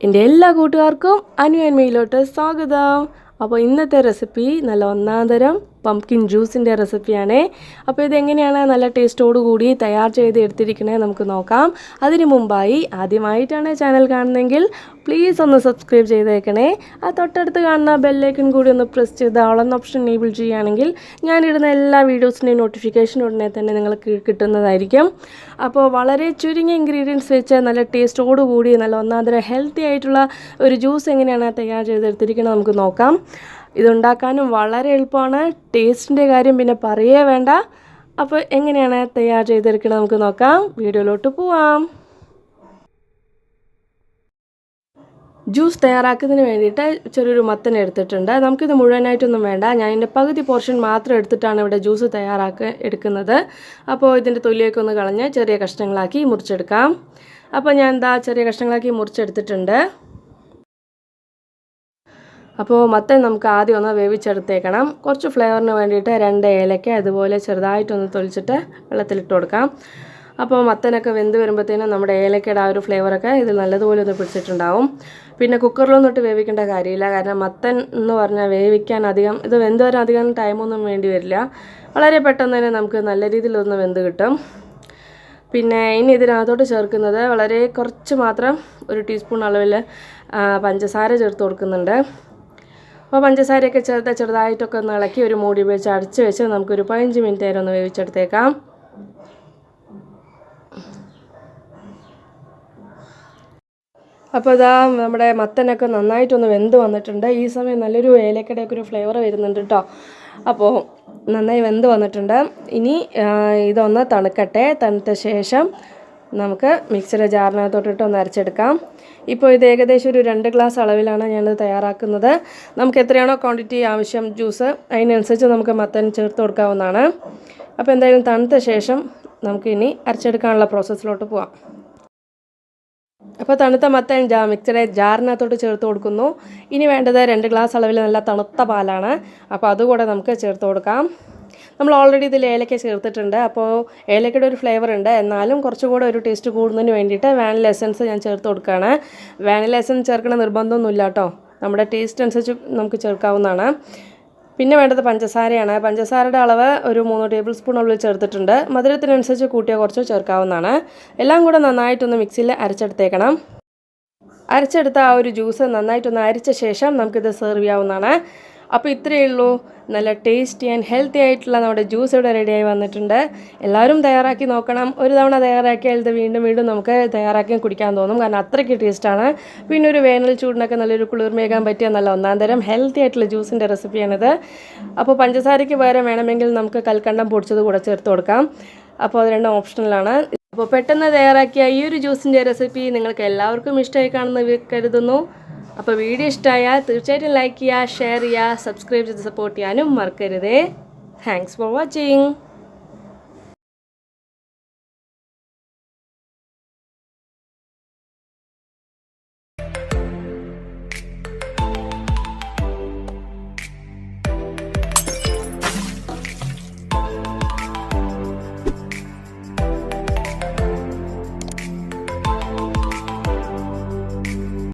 എന്റെ എല്ലാ കൂട്ടുകാർക്കും അനുയന്മയിലോട്ട് സ്വാഗതം. അപ്പോൾ ഇന്നത്തെ റെസിപ്പി നല്ല ഒന്നാന്തരം പംകിൻ ജ്യൂസിന്റെ റെസിപ്പിയാണേ അപ്പോൾ ഇതെങ്ങനെയാണ് നല്ല ടേസ്റ്റോടു കൂടി തയ്യാർ ചെയ്ത് എടുത്തിരിക്കണേ നമുക്ക് നോക്കാം. അതിനു മുമ്പായി ആദ്യമായിട്ടാണ് ചാനൽ കാണുന്നതെങ്കിൽ പ്ലീസ് ഒന്ന് സബ്സ്ക്രൈബ് ചെയ്തേക്കണേ. ആ തൊട്ടടുത്ത് കാണുന്ന ബെല്ലൈക്കൺ കൂടി ഒന്ന് പ്രസ് ചെയ്ത് ഓളെന്ന ഓപ്ഷൻ എനേബിൾ ചെയ്യുകയാണെങ്കിൽ ഞാനിടുന്ന എല്ലാ വീഡിയോസിന്റെയും നോട്ടിഫിക്കേഷൻ ഉടനെ തന്നെ നിങ്ങൾക്ക് കിട്ടുന്നതായിരിക്കും. അപ്പോൾ വളരെ ചുരുങ്ങിയ ഇൻഗ്രീഡിയൻസ് വെച്ച് നല്ല ടേസ്റ്റോടു കൂടി നല്ല ഒന്നാന്തരം ഹെൽത്തി ആയിട്ടുള്ള ഒരു ജ്യൂസ് എങ്ങനെയാണ് തയ്യാർ ചെയ്തെടുത്തിരിക്കുന്നത് നമുക്ക് നോക്കാം. ഇതുണ്ടാക്കാനും വളരെ എളുപ്പമാണ്. ടേസ്റ്റിന്റെ കാര്യം പിന്നെ പറയേ വേണ്ട. അപ്പോൾ എങ്ങനെയാണ് തയ്യാർ ചെയ്തെടുക്കുന്നത് നമുക്ക് നോക്കാം. വീഡിയോയിലോട്ട് പോവാം. ജ്യൂസ് തയ്യാറാക്കുന്നതിന് വേണ്ടിയിട്ട് ചെറിയൊരു മത്തൻ എടുത്തിട്ടുണ്ട്. നമുക്കിത് മുഴുവനായിട്ടൊന്നും വേണ്ട. ഞാൻ ഇതിന്റെ പകുതി പോർഷൻ മാത്രം എടുത്തിട്ടാണ് ഇവിടെ ജ്യൂസ് തയ്യാറാക്ക എടുക്കുന്നത്. അപ്പോൾ ഇതിന്റെ തൊലിയൊക്കെ ഒന്ന് കളഞ്ഞ് ചെറിയ കഷ്ണങ്ങളാക്കി മുറിച്ചെടുക്കാം. അപ്പോൾ ഞാൻ എന്താ ചെറിയ കഷ്ണങ്ങളാക്കി മുറിച്ചെടുത്തിട്ടുണ്ട്. അപ്പോൾ മത്തൻ നമുക്ക് ആദ്യം ഒന്ന് വേവിച്ചെടുത്തേക്കണം. കുറച്ച് ഫ്ലേവറിന് വേണ്ടിയിട്ട് രണ്ട് ഏലക്ക അതുപോലെ ചെറുതായിട്ടൊന്ന് തൊലിച്ചിട്ട് വെള്ളത്തിലിട്ട് കൊടുക്കാം. അപ്പോൾ മത്തനൊക്കെ വെന്ത് വരുമ്പോഴത്തേനും നമ്മുടെ ഏലക്കയുടെ ആ ഒരു ഫ്ലേവറൊക്കെ ഇതിൽ നല്ലതുപോലെ ഒന്ന് പിടിച്ചിട്ടുണ്ടാവും. പിന്നെ കുക്കറിലൊന്നും ഇട്ട് വേവിക്കേണ്ട കാര്യമില്ല. കാരണം മത്തൻ എന്ന് പറഞ്ഞാൽ വേവിക്കാൻ അധികം ഇത് വെന്ത് വരാൻ അധികം ടൈമൊന്നും വേണ്ടി വരില്ല. വളരെ പെട്ടെന്ന് തന്നെ നമുക്ക് നല്ല രീതിയിലൊന്ന് വെന്ത് കിട്ടും. പിന്നെ ഇനി ഇതിനകത്തോട്ട് ചേർക്കുന്നത് വളരെ കുറച്ച് മാത്രം ഒരു ടീസ്പൂൺ അളവിൽ പഞ്ചസാര ചേർത്ത് കൊടുക്കുന്നുണ്ട്. അപ്പോൾ പഞ്ചസാരയൊക്കെ ചേർത്ത് ചെറുതായിട്ടൊക്കെ ഒന്ന് ഇളക്കി ഒരു മൂടി വെച്ച് അടച്ച് വെച്ച് നമുക്കൊരു പതിനഞ്ച് മിനിറ്റ് നേരം ഒന്ന് വേവിച്ചെടുത്തേക്കാം. അപ്പോൾ ഇതാ നമ്മുടെ മത്തനൊക്കെ നന്നായിട്ടൊന്ന് വെന്ത് വന്നിട്ടുണ്ട്. ഈ സമയം നല്ലൊരു ഏലക്കടയൊക്കെ ഒരു ഫ്ലേവർ വരുന്നുണ്ട് കേട്ടോ അപ്പോൾ നന്നായി വെന്ത് വന്നിട്ടുണ്ട്. ഇനി ഇതൊന്ന് തണുക്കട്ടെ. തണുത്ത ശേഷം നമുക്ക് മിക്സിയുടെ ജാറിനകത്തോട്ടിട്ട് ഒന്ന് അരച്ചെടുക്കാം. ഇപ്പോൾ ഇത് ഏകദേശം ഒരു രണ്ട് ഗ്ലാസ് അളവിലാണ് ഞാനിത് തയ്യാറാക്കുന്നത്. നമുക്ക് എത്രയാണോ ക്വാണ്ടിറ്റി ആവശ്യം ജ്യൂസ് അതിനനുസരിച്ച് നമുക്ക് മത്തൻ ചേർത്ത് കൊടുക്കാവുന്നതാണ്. അപ്പോൾ എന്തായാലും തണുത്ത ശേഷം നമുക്ക് ഇനി അരച്ചെടുക്കാനുള്ള പ്രോസസ്സിലോട്ട് പോവാം. അപ്പോൾ തണുത്ത മത്തൻ ജാ മിക്സിയുടെ ജാറിനകത്തോട്ട് ചേർത്ത് കൊടുക്കുന്നു. ഇനി വേണ്ടത് രണ്ട് ഗ്ലാസ് അളവിൽ നല്ല തണുത്ത പാലാണ്. അപ്പോൾ അതുകൂടെ നമുക്ക് ചേർത്ത് കൊടുക്കാം. നമ്മൾ ഓൾറെഡി ഇതിൽ ഏലക്ക ചേർത്തിട്ടുണ്ട്. അപ്പോൾ ഏലക്കയുടെ ഒരു ഫ്ലേവർ ഉണ്ട്. എന്നാലും കുറച്ചുകൂടെ ഒരു ടേസ്റ്റ് കൂടുന്നതിന് വേണ്ടിയിട്ട് വാനില എസൻസ് ഞാൻ ചേർത്ത് കൊടുക്കുകയാണ്. വാനില എസൻസ് ചേർക്കണ നിർബന്ധമൊന്നുമില്ല കേട്ടോ. നമ്മുടെ ടേസ്റ്റ് അനുസരിച്ച് നമുക്ക് ചേർക്കാവുന്നതാണ്. പിന്നെ വേണ്ടത് പഞ്ചസാരയാണ്. പഞ്ചസാരയുടെ അളവ് ഒരു മൂന്ന് ടേബിൾ സ്പൂൺ ഉള്ളിൽ ചേർത്തിട്ടുണ്ട്. മധുരത്തിനനുസരിച്ച് കൂട്ടിയോ കുറച്ചോ ചേർക്കാവുന്നതാണ്. എല്ലാം കൂടെ നന്നായിട്ടൊന്ന് മിക്സിയിൽ അരച്ചെടുത്തേക്കണം. അരച്ചെടുത്ത ആ ഒരു ജ്യൂസ് നന്നായിട്ടൊന്ന് അരിച്ച ശേഷം നമുക്കിത് സെർവ് ചെയ്യാവുന്നതാണ്. അപ്പോൾ ഇത്രയേ ഉള്ളൂ. നല്ല ടേസ്റ്റി ആൻഡ് ഹെൽത്തി ആയിട്ടുള്ള നമ്മുടെ ജ്യൂസ് ഇവിടെ റെഡിയായി വന്നിട്ടുണ്ട്. എല്ലാവരും തയ്യാറാക്കി നോക്കണം. ഒരു തവണ തയ്യാറാക്കിയാൽ ഇത് വീണ്ടും വീണ്ടും നമുക്ക് തയ്യാറാക്കി കുടിക്കാൻ തോന്നും. കാരണം അത്രയ്ക്ക് ടേസ്റ്റാണ് പിന്നെ ഒരു വേനൽ ചൂടിനൊക്കെ നല്ലൊരു കുളിർമേകാൻ പറ്റിയ നല്ല ഒന്നാം തരം ഹെൽത്തി ആയിട്ടുള്ള ജ്യൂസിന്റെ റെസിപ്പിയാണിത് അപ്പോൾ പഞ്ചസാരയ്ക്ക് പകരം വേണമെങ്കിൽ നമുക്ക് കൽക്കണ്ടം പൊടിച്ചത് കൂടെ ചേർത്ത് കൊടുക്കാം. അപ്പോൾ അത് രണ്ടും ഓപ്ഷണലാണ് അപ്പോൾ പെട്ടെന്ന് തയ്യാറാക്കിയ ഈ ഒരു ജ്യൂസിന്റെ റെസിപ്പി നിങ്ങൾക്ക് എല്ലാവർക്കും ഇഷ്ടമായി കാണുന്ന കരുതുന്നു. അപ്പോൾ വീഡിയോ ഇഷ്ടമായാൽ തീർച്ചയായിട്ടും ലൈക്ക് ചെയ്യുക ഷെയർ ചെയ്യുക സബ്സ്ക്രൈബ് ചെയ്ത് സപ്പോർട്ട് ചെയ്യാനും മറക്കരുതേ. Thanks for watching